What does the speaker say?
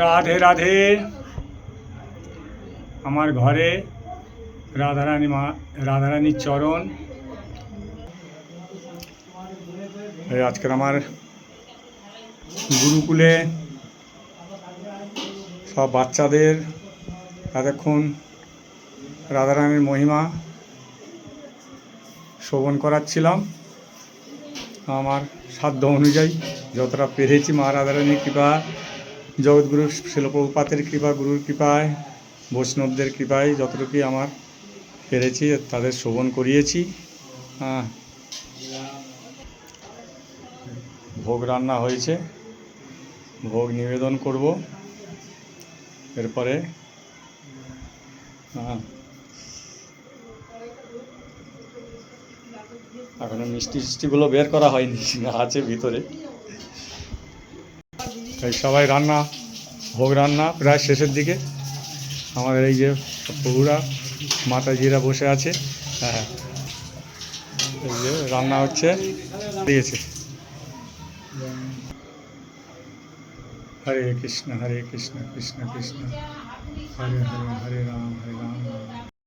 রাধে রাধে। আমার ঘরে রাধারানী মা, রাধারানীর চরণ। আজকের আমার গুরুকুলে সব বাচ্চাদের এতক্ষণ রাধারানীর মহিমা শ্রবণ করাচ্ছিলাম। আমার সাধ্য অনুযায়ী যতটা পেরেছি মা রাধারানীর কৃপা জগৎগুরু শিলপ্রপাতের কৃপা, গুরুর কৃপায়, বৈষ্ণবদের কৃপায় যতটুকু আমার পেরেছি, তাদের শ্রবণ করিয়েছি। ভোগ রান্না হয়েছে। ভোগ নিবেদন করব। এরপরে এখনও মিষ্টি টিষ্টিগুলো বের করা হয়নি, আছে ভিতরে। এই সবাই রান্না, ভোগ রান্না প্রায় শেষের দিকে। আমাদের এই যে প্রভুরা মাতাজিরা বসে আছে। হ্যাঁ। এই যে রান্না হচ্ছে, দিয়েছে। হরে কৃষ্ণ হরে কৃষ্ণ কৃষ্ণ কৃষ্ণ। হরে হরে হরে রাম হরে রাম রাম।